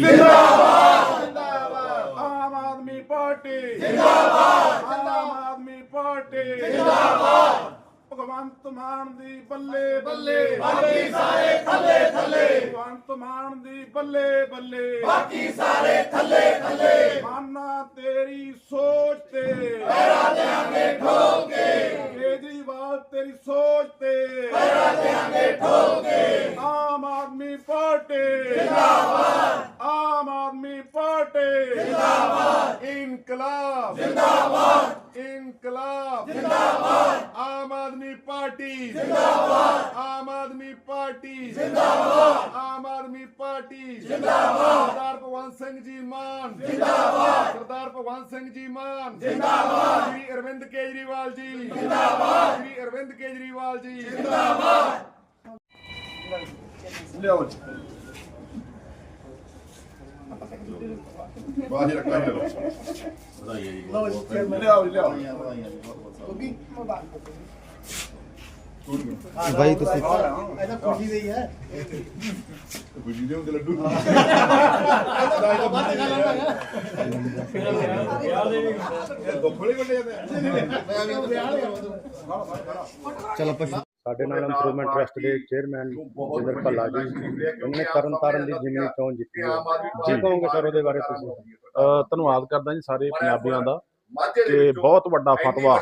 ਜਿੰਦਾਬਾਦ! ਜਿੰਦਾਬਾਦ! ਆਮ ਆਦਮੀ ਪਾਰਟੀ! ਜਿੰਦਾਬਾਦ! ਆਮ ਆਦਮੀ ਪਾਰਟੀ! ਜਿੰਦਾਬਾਦ! ਭਗਵੰਤ ਮਾਨ ਦੀ ਬੱਲੇ ਬੱਲੇ! ਬਾਕੀ ਸਾਰੇ ਥੱਲੇ ਥੱਲੇ! ਭਗਵੰਤ ਮਾਨ ਦੀ ਬੱਲੇ ਬੱਲੇ! ਬਾਕੀ ਸਾਰੇ ਥੱਲੇ ਥੱਲੇ! ਮਾਨਾ ਤੇਰੀ ਸੋਚ ਤੇ! ਪੈਰਾ ਦੇਾਂਗੇ ਠੋਕ! ਕੇ ਕੇਜਰੀਵਾਲ ਤੇਰੀ ਸੋਚ ਤੇ! ਪੈਰਾ ਦੇਾਂਗੇ ਠੋਕ! ਕੇ ਆਮ ਆਦਮੀ ਪਾਰਟੀ! ਜਿੰਦਾਬਾਦ ਆਮ ਆਦਮੀ ਪਾਰਟੀ ਜਿੰਦਾਬਾਦ ਇਨਕਲਾਬ। ਜਿੰਦਾਬਾਦ। ਇਨਕਲਾਬ। ਜਿੰਦਾਬਾਦ। ਆਮ ਆਦਮੀ ਪਾਰਟੀ। ਜਿੰਦਾਬਾਦ। ਆਮ ਆਦਮੀ ਪਾਰਟੀ। ਜਿੰਦਾਬਾਦ। ਆਮ ਆਦਮੀ ਪਾਰਟੀ। ਜਿੰਦਾਬਾਦ। ਸਰਦਾਰ ਭਗਵੰਤ ਸਿੰਘ ਜੀ ਮਾਨ। ਜਿੰਦਾਬਾਦ। ਸਰਦਾਰ ਭਗਵੰਤ ਸਿੰਘ ਜੀ ਮਾਨ। ਜਿੰਦਾਬਾਦ। ਸ਼੍ਰੀ ਅਰਵਿੰਦ ਕੇਜਰੀਵਾਲ ਜੀ। ਜਿੰਦਾਬਾਦ। ਸ਼੍ਰੀ ਅਰਵਿੰਦ ਕੇਜਰੀਵਾਲ ਜੀ। ਜਿੰਦਾਬਾਦ। ਲਿਆਓ ਜੀ। ਬਾਹਰ ਰੱਖਾਂ ਲਓ ਲਿਆਓ ਜੀ, ਲਿਆਓ ਭਾਈ ਤੁਸੀਂ ਗੁੱਜੀ ਦੇ ਹੁੰਦੇ ਲੱਡੂ ਇਹ ਦੁੱਖੜੇ ਵੱਡੇ ਜਾਂਦੇ ਚਲੋ ਪਸ਼ੂ ਸਾਡੇ ਨਾਲ ਇੰਪਰੂਵਮੈਂਟ ਟਰਸਟ ਦੇ ਚੇਅਰਮੈਨ ਜਿੰਦਰ ਭੱਲਾ ਜੀ ਉਹਨੇ ਤਰਨ ਤਾਰਨ ਦੀ ਜਿਮਨੀ ਚੋਣ ਜਿੱਤੀ ਹੈ। ਕੀ ਕਹੋਗੇ ਸਰ ਉਹਦੇ ਬਾਰੇ ਤੁਸੀਂ? ਅ, ਧੰਨਵਾਦ ਕਰਦਾ ਜੀ ਸਾਰੇ ਪੰਜਾਬੀਆਂ ਦਾ ਤੇ ਬਹੁਤ ਵੱਡਾ ਫਤਵਾ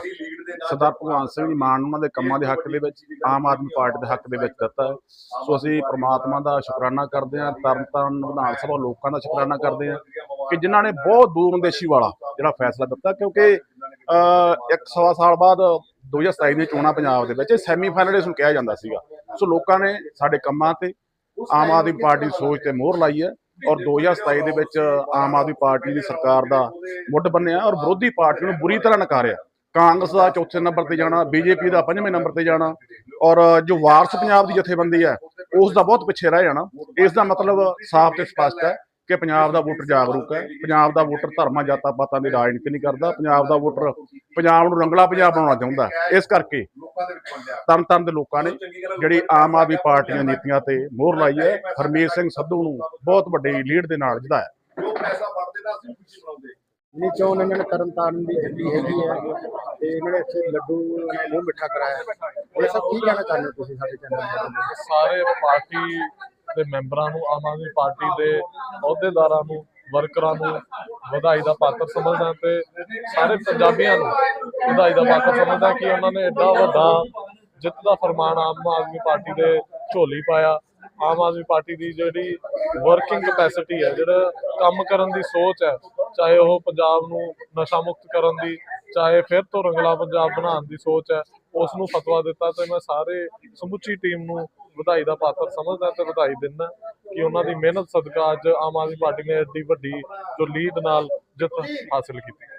ਸਰਦਾਰ ਭਗਵਾਨ ਸਿੰਘ ਜੀ ਮਾਨ ਉਹਨਾਂ ਦੇ ਕੰਮਾਂ ਦੇ ਹੱਕ ਦੇ ਵਿੱਚ ਆਮ ਆਦਮੀ ਪਾਰਟੀ ਦੇ ਹੱਕ ਦੇ ਵਿੱਚ ਦਿੱਤਾ ਹੈ। ਸੋ ਅਸੀਂ ਪ੍ਰਮਾਤਮਾ ਦਾ ਸ਼ੁਕਰਾਨਾ ਕਰਦੇ ਹਾਂ ਤਰਨਤਾਰਨ ਵਿਧਾਨ ਸਭਾ ਲੋਕਾਂ ਦਾ ਸ਼ੁਕਰਾਨਾ ਕਰਦੇ ਹਾਂ ਕਿ ਜਿਨ੍ਹਾਂ ਨੇ ਬਹੁਤ ਦੂਰਅੰਦੇਸ਼ੀ ਵਾਲਾ ਜਿਹੜਾ ਫੈਸਲਾ ਦਿੱਤਾ ਕਿਉਂਕਿ ਅ, ਇੱਕ ਸਵਾ ਸਾਲ ਬਾਅਦ 2027 ਦੀਆਂ ਚੋਣਾਂ ਪੰਜਾਬ ਦੇ ਵਿੱਚ, ਇਹ ਸੈਮੀਫਾਈਨਲ ਇਸ ਨੂੰ ਕਿਹਾ ਜਾਂਦਾ ਸੀਗਾ। ਸੋ ਲੋਕਾਂ ਨੇ ਸਾਡੇ ਕੰਮਾਂ ਤੇ ਆਮ ਆਦਮੀ ਪਾਰਟੀ ਦੀ ਸੋਚ ਤੇ ਮੋਹਰ ਲਾਈ ਹੈ ਔਰ 2027 ਦੇ ਵਿੱਚ ਆਮ ਆਦਮੀ ਪਾਰਟੀ ਦੀ ਸਰਕਾਰ ਦਾ ਮੁੱਢ ਬੰਨਿਆ ਔਰ ਵਿਰੋਧੀ ਪਾਰਟੀ ਨੂੰ ਬੁਰੀ ਤਰ੍ਹਾਂ ਨਕਾਰਿਆ। ਕਾਂਗਰਸ ਦਾ ਚੌਥੇ ਨੰਬਰ ਤੇ ਜਾਣਾ ਬੀਜੇਪੀ ਦਾ ਪੰਜਵੇਂ ਨੰਬਰ ਤੇ ਜਾਣਾ ਔਰ ਜੋ ਵਾਰਸ ਪੰਜਾਬ ਦੀ ਜਥੇਬੰਦੀ ਹੈ, ਉਸ ਦਾ ਬਹੁਤ ਪਿੱਛੇ ਰਹਿ ਜਾਣਾ। ਇਸ ਦਾ ਮਤਲਬ ਸਾਫ਼ ਤੇ ਸਪਸ਼ਟ ਹੈ ਕਿ ਪੰਜਾਬ ਦਾ ਵੋਟਰ ਜਾਗਰੂਕ ਹੈ ਪੰਜਾਬ ਦਾ ਵੋਟਰ ਧਰਮਾਂ ਜਾਤਾਂ ਪਾਤਾਂ ਦੀ ਰਾਜਨੀਤੀ ਨਹੀਂ ਕਰਦਾ ਪੰਜਾਬ ਦਾ ਵੋਟਰ ਪੰਜਾਬ ਨੂੰ ਰੰਗਲਾ ਪੰਜਾਬ ਬਣਾਉਣਾ ਚਾਹੁੰਦਾ। ਇਸ ਕਰਕੇ ਲੋਕਾਂ ਦੇ ਵਿੱਚ ਵੰਡਿਆ ਤਰਨ ਤਾਰਨ ਦੇ ਲੋਕਾਂ ਨੇ ਜਿਹੜੀ ਆਮ ਆਦਮੀ ਪਾਰਟੀ ਦੀਆਂ ਨੀਤੀਆਂ ਤੇ ਮੋਹਰ ਲਾਈ ਹੈ ਹਰਮੀਤ ਸਿੰਘ ਸੰਧੂ ਨੂੰ ਬਹੁਤ ਵੱਡੀ ਲੀਡ ਦੇ ਨਾਲ ਜਿਤਾਇਆ। ਜੋ ਪੈਸਾ ਵਰਤੇ ਦਾ ਅਸੀਂ ਖੁਸ਼ੀ ਬਣਾਉਂਦੇ ਜਿਮਨੀ ਚੋਣ ਇਹਨਾਂ ਨੇ ਤਰਨ ਤਾਰਨ ਦੀ ਜਿੱਤੀ ਹੈਗੀ ਹੈ ਤੇ ਇਹਨਾਂ ਨੇ ਇੱਥੇ ਲੱਡੂ ਮੂੰਹ ਮਿੱਠਾ ਕਰਾਇਆ। ਇਹ ਸਭ ਕੀ ਕਹਿਣਾ ਚਾਹੁੰਦੇ ਹੋ ਤੁਸੀਂ ਸਾਡੇ ਚੈਨਲ ਦੇ ਸਾਰੇ ਪਾਰਟੀ ਦੇ ਮੈਂਬਰਾਂ ਨੂੰ, ਆਮ ਆਦਮੀ ਪਾਰਟੀ ਦੇ ਅਹੁਦੇਦਾਰਾਂ ਨੂੰ, ਵਰਕਰਾਂ ਨੂੰ ਵਧਾਈ ਦਾ ਪਾਤਰ ਸਮਝਦਾ ਤੇ ਸਾਰੇ ਪੰਜਾਬੀਆਂ ਨੂੰ ਵਧਾਈ ਦਾ ਪਾਤਰ ਸਮਝਦਾ ਕਿ ਉਹਨਾਂ ਨੇ ਐਡਾ ਵੱਡਾ ਜਿੱਤ ਦਾ ਫਰਮਾਨ ਆਮ ਆਦਮੀ ਪਾਰਟੀ ਦੇ ਝੋਲੀ ਪਾਇਆ। ਆਮ ਆਦਮੀ ਪਾਰਟੀ ਦੀ ਜਿਹੜੀ ਵਰਕਿੰਗ ਕਪੈਸਿਟੀ ਹੈ, ਜਿਹੜਾ ਕੰਮ ਕਰਨ ਦੀ ਸੋਚ ਹੈ, ਚਾਹੇ ਉਹ ਪੰਜਾਬ ਨੂੰ ਨਸ਼ਾ ਮੁਕਤ ਕਰਨ ਦੀ, ਚਾਹੇ ਫਿਰ ਤੋਂ ਰੰਗਲਾ ਪੰਜਾਬ ਬਣਾਉਣ ਦੀ ਸੋਚ ਹੈ ਉਸ ਨੂੰ ਫਤਵਾ ਦਿੱਤਾ ਤੇ ਮੈਂ ਸਾਰੇ ਸਮੁੱਚੀ ਟੀਮ ਨੂੰ ਵਧਾਈ ਦਾ ਪਾਤਰ ਸਮਝਦਾ ਤੇ ਵਧਾਈ ਦਿੰਦਾ ਕਿ ਉਹਨਾਂ ਦੀ ਮਿਹਨਤ ਸਦਕਾ ਅੱਜ ਆਮ ਆਦਮੀ ਪਾਰਟੀ ਨੇ ਐਡੀ ਵੱਡੀ ਜੋ ਲੀਡ ਨਾਲ ਜਿੱਤ ਹਾਸਲ ਕੀਤੀ।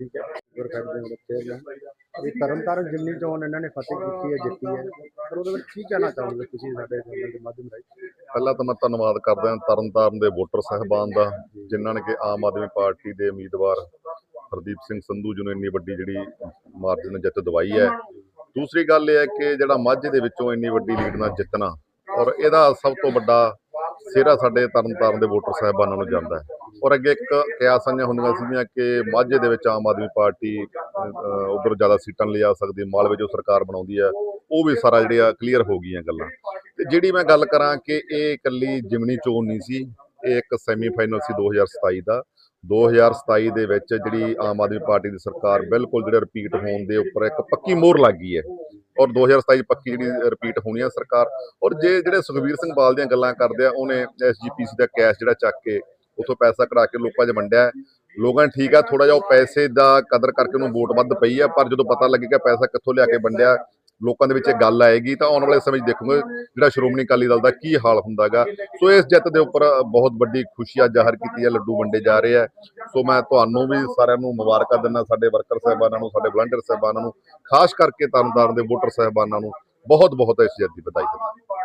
ਠੀਕ ਹੈ। ਗੁਰਖੜ ਦੇ ਚੇਅਰਮੈਨ ਇਹ ਤਰਨ ਤਾਰਨ ਜਿਮਨੀ ਚੋਣ ਇਹਨਾਂ ਨੇ ਫਤਿਹ ਕੀਤੀ ਹੈ ਜਿੱਤੀ ਹੈ ਪਰ ਉਹਦੇ ਵਿੱਚ ਕੀ ਕਹਿਣਾ ਚਾਹੋਗੇ ਤੁਸੀਂ ਸਾਡੇ ਚੈਨਲ ਦੇ ਮਾਧਿਅਮ ਰਾਹੀਂ? ਪਹਿਲਾਂ ਤਾਂ ਮੈਂ ਧੰਨਵਾਦ ਕਰਦਾ ਹਾਂ ਤਰਨਤਾਰਨ ਦੇ ਵੋਟਰ ਸਹਿਬਾਨ ਦਾ ਜਿਨ੍ਹਾਂ ਨੇ ਕਿ ਆਮ ਆਦਮੀ ਪਾਰਟੀ ਦੇ ਉਮੀਦਵਾਰ ਹਰਦੀਪ ਸਿੰਘ ਸੰਧੂ ਜੀ ਨੂੰ ਇੰਨੀ ਵੱਡੀ ਜਿਹੜੀ ਮਾਰਜਨ ਨਾਲ ਜਿੱਤ ਦਵਾਈ ਹੈ। ਦੂਸਰੀ ਗੱਲ ਇਹ ਹੈ ਕਿ ਜਿਹੜਾ ਮਾਝੇ ਦੇ ਵਿੱਚੋਂ ਇੰਨੀ ਵੱਡੀ ਲੀਡ ਨਾਲ ਜਿੱਤਣਾ ਔਰ ਇਹਦਾ ਸਭ ਤੋਂ ਵੱਡਾ ਸਿਹਰਾ ਸਾਡੇ ਤਰਨਤਾਰਨ ਦੇ ਵੋਟਰ ਸਹਿਬਾਨਾਂ ਨੂੰ ਜਾਂਦਾ ਹੈ। ਔਰ ਅੱਗੇ ਇੱਕ ਕਿਆਸਾਂ ਹੁੰਦੀਆਂ ਸੀਗੀਆਂ ਕਿ ਮਾਝੇ ਦੇ ਵਿੱਚ ਆਮ ਆਦਮੀ ਪਾਰਟੀ ਉਧਰ ਜ਼ਿਆਦਾ ਸੀਟਾਂ ਲਿਜਾ ਸਕਦੀ ਮਾਲਵੇ ਜੋ ਸਰਕਾਰ ਬਣਾਉਂਦੀ ਹੈ ਉਹ ਵੀ ਸਾਰਾ ਜਿਹੜੀਆਂ ਕਲੀਅਰ ਹੋ ਗਈਆਂ ਗੱਲਾਂ। ਤੇ ਜਿਹੜੀ ਮੈਂ ਗੱਲ ਕਰਾਂ ਕਿ ਇਹ ਇਕੱਲੀ ਜਿਮਨੀ ਚੋਣ ਨਹੀਂ ਸੀ ਇਹ ਇੱਕ ਸੈਮੀਫਾਈਨਲ ਸੀ 2027 ਦਾ। 2027 ਦੇ ਵਿੱਚ ਜਿਹੜੀ ਆਮ ਆਦਮੀ ਪਾਰਟੀ ਦੀ ਸਰਕਾਰ ਬਿਲਕੁਲ ਜਿਹੜੇ ਰਿਪੀਟ ਹੋਣ ਦੇ ਉੱਪਰ ਇੱਕ ਪੱਕੀ ਮੋਹਰ ਲੱਗ ਗਈ ਹੈ। ਔਰ 2027 ਪੱਕੀ ਜਿਹੜੀ ਰਿਪੀਟ ਹੋਣੀ ਹੈ ਸਰਕਾਰ। ਔਰ ਜੇ ਜਿਹੜੇ ਸੁਖਵੀਰ ਸਿੰਘ ਬਾਲ ਦੀਆਂ ਗੱਲਾਂ ਕਰਦੇ ਆ, ਉਹਨੇ ਐਸਜੀਪੀਸੀ ਦਾ ਕੈਸ਼ ਜਿਹੜਾ ਚੱਕ ਕੇ ਉਥੋਂ ਪੈਸਾ ਕਢਾ ਕੇ ਲੋਕਾਂ 'ਚ ਵੰਡਿਆ ਲੋਕਾਂ ਨੇ ਠੀਕ ਆ ਥੋੜਾ ਜਿਹਾ ਉਹ ਪੈਸੇ ਦਾ ਕਦਰ ਕਰਕੇ ਉਹਨੂੰ ਵੋਟ ਵੱਧ ਪਈ ਆ, ਪਰ ਜਦੋਂ ਪਤਾ ਲੱਗੇਗਾ ਪੈਸਾ ਕਿੱਥੋਂ ਲਿਆ ਕੇ ਵੰਡਿਆ ਲੋਕਾਂ ਦੇ ਵਿੱਚ ਇਹ ਗੱਲ ਆਏਗੀ ਤਾਂ ਆਉਣ ਵਾਲੇ ਸਮੇਂ 'ਚ ਦੇਖੂਗੇ ਜਿਹੜਾ ਸ਼੍ਰੋਮਣੀ ਅਕਾਲੀ ਦਲ ਦਾ ਕੀ ਹਾਲ ਹੁੰਦਾਗਾ। ਸੋ ਇਸ ਜਿੱਤ ਦੇ ਉੱਪਰ ਬਹੁਤ ਵੱਡੀ ਖੁਸ਼ੀ ਅੱਜ ਜ਼ਾਹਰ ਕੀਤੀ ਹੈ, ਲੱਡੂ ਵੰਡੇ ਜਾ ਰਹੇ ਆ। ਸੋ ਮੈਂ ਤੁਹਾਨੂੰ ਵੀ ਸਾਰਿਆਂ ਨੂੰ ਮੁਬਾਰਕਾਂ ਦਿੰਦਾ, ਸਾਡੇ ਵਰਕਰ ਸਾਹਿਬਾਨਾਂ ਨੂੰ, ਸਾਡੇ ਵਲੰਟੀਅਰ ਸਾਹਿਬਾਨਾਂ ਨੂੰ, ਖਾਸ ਕਰਕੇ ਤਰਨਤਾਰਨ ਦੇ ਵੋਟਰ ਸਾਹਿਬਾਨਾਂ ਨੂੰ ਬਹੁਤ ਬਹੁਤ ਇਸ ਜਿੱਤ ਦੀ ਵਧਾਈ ਦਿੰਦਾ।